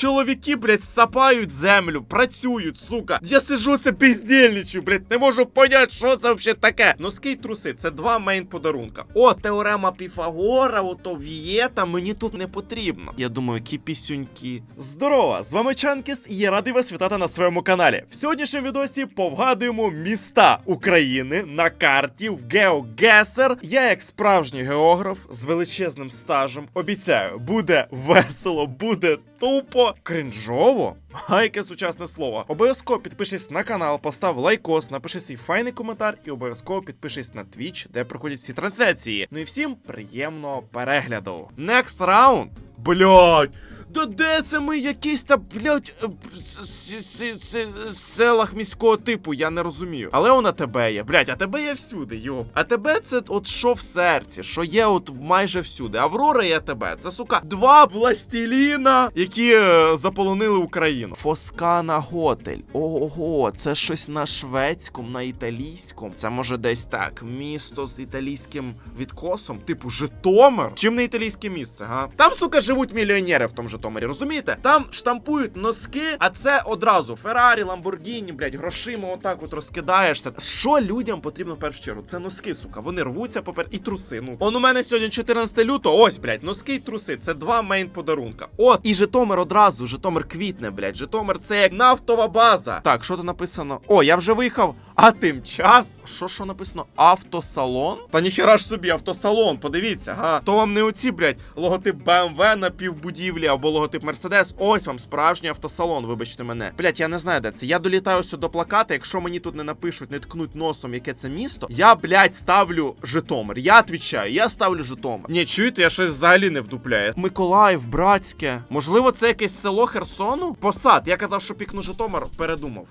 чоловіки, блядь, сапають землю, працюють, сука. Я сижу це піздільничу, блядь, не можу понять, що це взагалі таке. Носки й труси, це два мейн подарунка. О, теорема Піфагора, ото вієта, мені тут не потрібно. Я думаю, які пісюньки. Здорово! З вами Чанкіс і я радий вас вітати на своєму каналі. В сьогоднішньому відосі повгадуємо міста України на карті в GeoGuessr. Я, як справжній географ з величезним стажем, обіцяю, буде весело, буде тупо, кринжово. А яке сучасне слово. Обов'язково підпишись на канал, постав лайкос, напиши свій файний коментар і обов'язково підпишись на Twitch, де проходять всі трансляції. Ну і всім приємного перегляду. Next round. Блять. Да де це ми якісь та, блять, е, селах міського типу, я не розумію. Але вона тебе є. Блять, а тебе є всюди, йоп. А тебе це от що в серці, що є от майже всюди. Аврора є тебе. Це сука два властеліна, які е, заполонили Україну. Фоскана Готель. Ого, це щось на шведському, на італійському. Це може десь так. Місто з італійським відкосом, типу Житомир. Чим не італійське місце, га? Там, сука, живуть мільйонери в тому Житомирі, розумієте? Там штампують носки, а це одразу Феррарі, Ламборгіні, блядь, грошима отак от розкидаєшся. Що людям потрібно в першу чергу? Це носки, сука. Вони рвуться попер і труси. Ну, он у мене сьогодні 14 лютого. Ось, блядь, носки і труси. Це два мейн подарунка. От, і Житомир одразу, Житомир квітне, блядь. Житомир це як нафтова база. Так, що тут написано? О, я вже виїхав. А тим час, що що написано? Автосалон? Та ніхера ж собі, автосалон, подивіться, га. То вам не оці, блядь, логотип BMW на півбудівлі або логотип Mercedes. Ось вам справжній автосалон, вибачте мене. Блядь, я не знаю, де це. Я долітаю сюди до плаката. Якщо мені тут не напишуть, не ткнуть носом, яке це місто, я, блядь, ставлю Житомир. Я відповідаю, я ставлю Житомир. Ні, чуєте, я щось взагалі не вдупляю. Миколаїв, братське. Можливо, це якесь село Херсону? Посад. Я казав, що пікну Житомир, передумав.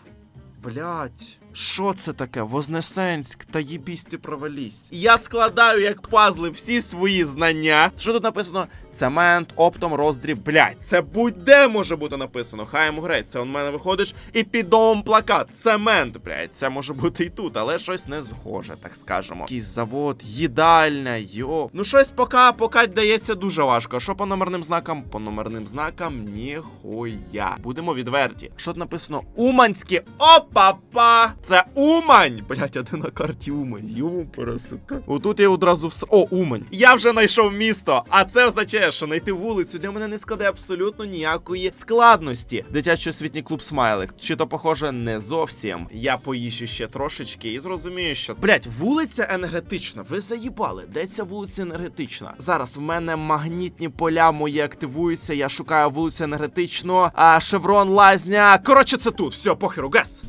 Блять, що це таке? Вознесенськ, та їбісь ти провалісь. Я складаю як пазли всі свої знання. Що тут написано? Цемент, оптом, роздріб. Блять, це будь-де може бути написано. Хай йому грець. Це у мене виходиш і під домом плакат. Цемент, блять. Це може бути і тут, але щось не схоже, так скажемо. Якийсь завод, їдальня, йо. Ну щось поки, поки дається дуже важко. Що по номерним знакам? По номерним знакам ніхуя. Будемо відверті. Що написано? Уманське. Опа-па! Це Умань! Блять, а де на карті Умань? Юпора, сука. Отут я одразу вс... О, Умань. Я вже знайшов місто, а це означає, що знайти вулицю для мене не складає абсолютно ніякої складності. Дитячий освітній клуб Смайлик. Чи то похоже не зовсім. Я поїжджу ще трошечки і зрозумію, що. Блять, вулиця енергетична. Ви заїбали. Де ця вулиця енергетична? Зараз в мене магнітні поля мої активуються. Я шукаю вулицю енергетичну. А шеврон лазня. Коротше, це тут. Все, похеру, газ.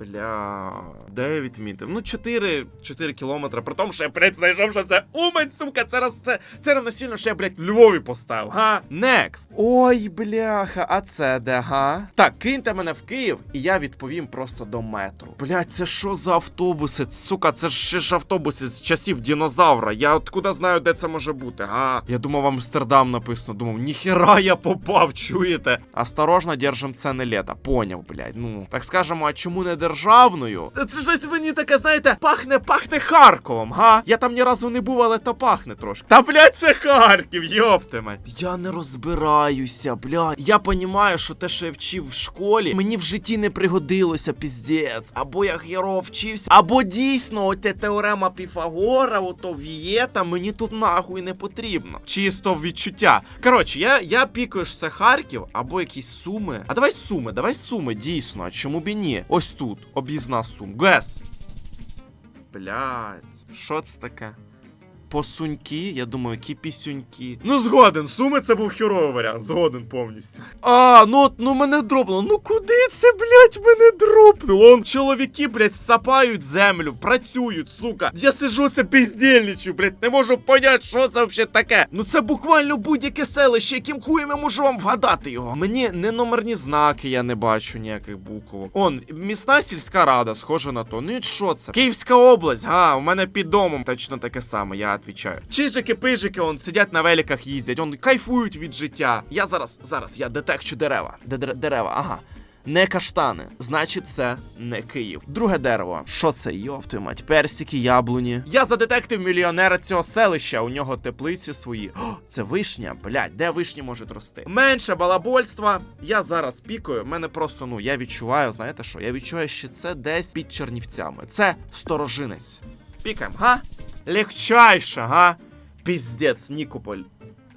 Бля, де я відмітив? Ну, 4, 4 кілометри. При тому, що я, блядь, знайшов, що це Умань, сука, це раз це, це равносильно, що я, блядь, в Львові поставив, га? Next. Ой, бляха, а це де, га? Так, киньте мене в Київ, і я відповім просто до метро. Блядь, це що за автобуси? Сука, це ж ще ж автобуси з часів динозавра. Я откуда знаю, де це може бути, га? Я думав, Амстердам написано. Думав, ніхера я попав, чуєте? Осторожно, держим це не лето. Поняв, блядь. Ну, так скажемо, а чому не державною? Це щось мені таке, знаєте, пахне, пахне Харковом, га? Я там ні разу не був, але то пахне трошки. Та блядь, це Харків, йопте мене. Я не розбираюся, блядь. Я понімаю, що те, що я вчив в школі, мені в житті не пригодилося, піздець. Або я херово вчився, або дійсно, оте теорема Піфагора, ото вієта, мені тут нахуй не потрібно. Чисто відчуття. Коротше, я, я пікаю, що це Харків, або якісь суми. А давай суми, давай суми, дійсно. А чому б і ні? Ось тут, об'їзна сум. Гес. Блять, що це таке? Посуньки, я думаю, які пісюньки. Ну, згоден, суми це був херовий варіант, згоден повністю. А, ну от, ну мене дропнуло. Ну куди це, блядь, мене дропнуло? Он чоловіки, блядь, сапають землю, працюють, сука. Я сижу це піздільничу, блядь, не можу понять, що це взагалі таке. Ну це буквально будь-яке селище, яким хуєм я можу вам вгадати його. Мені не номерні знаки, я не бачу ніяких букв. Он, місна сільська рада, схоже на то. Ну і що це? Київська область, га, у мене під домом точно таке саме, я відповідаю. Чижики, пижики, он сидять на великах їздять, он кайфують від життя. Я зараз, зараз, я детекчу дерева. Де дерева, ага. Не каштани, значить, це не Київ. Друге дерево. Що це? Йоп, мать, персики, яблуні. Я задетектив мільйонера цього селища. У нього теплиці свої. О, це вишня, блядь, де вишні можуть рости? Менше балабольства. Я зараз пікаю. Мене просто, ну, я відчуваю, знаєте що? Я відчуваю, що це десь під Чернівцями. Це сторожинець. Пікаємо, га? Легчайше, га? Пиздец, Нікополь.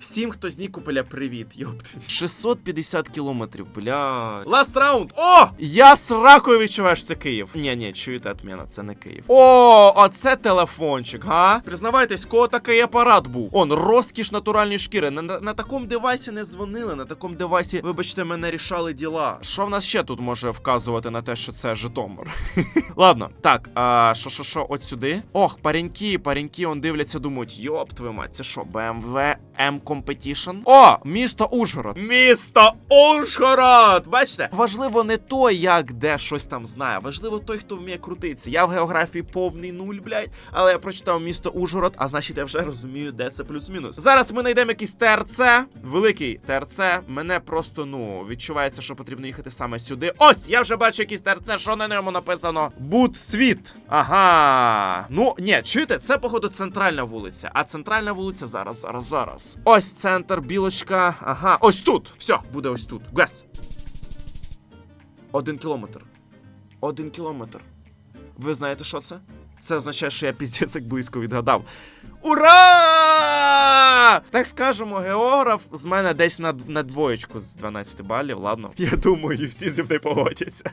Всім, хто з Нікополя, привіт, йопти. 650 кілометрів, бля. Ласт раунд. О! Я сракою відчуваю, що це Київ. Ні, ні, чуєте отмена, це не Київ. О, оце телефончик, га? Признавайтесь, кого такий апарат був. Он, розкіш натуральної шкіри. На, на, на такому девайсі не дзвонили, на такому девайсі, вибачте, мене рішали діла. Що в нас ще тут може вказувати на те, що це Житомир? Ладно, так, а що, що, що, от сюди? Ох, пареньки, пареньки, он дивляться, думають, йоп, твою мать, це що, BMW M Competition? О, місто Ужгород. Місто Ужгород! Бачите? Важливо не той, як де щось там знає. Важливо той, хто вміє крутитися. Я в географії повний нуль, блядь, але я прочитав місто Ужгород, а значить я вже розумію, де це плюс-мінус. Зараз ми знайдемо якийсь ТРЦ, великий ТРЦ. Мене просто, ну, відчувається, що потрібно їхати саме сюди. Ось, я вже бачу якийсь ТРЦ, що на ньому написано? Буд світ. Ага. Ну, ні, чуєте, це, походу, центральна вулиця. А центральна вулиця зараз, зараз, зараз. Ось центр, білочка. Ага, ось тут. Все, буде ось тут. Гас. Один кілометр. Один кілометр. Ви знаєте, що це? Це означає, що я піздець як близько відгадав. Ура! Так скажемо, географ з мене десь на, на двоєчку з 12 балів, ладно. Я думаю, всі зі мною погодяться.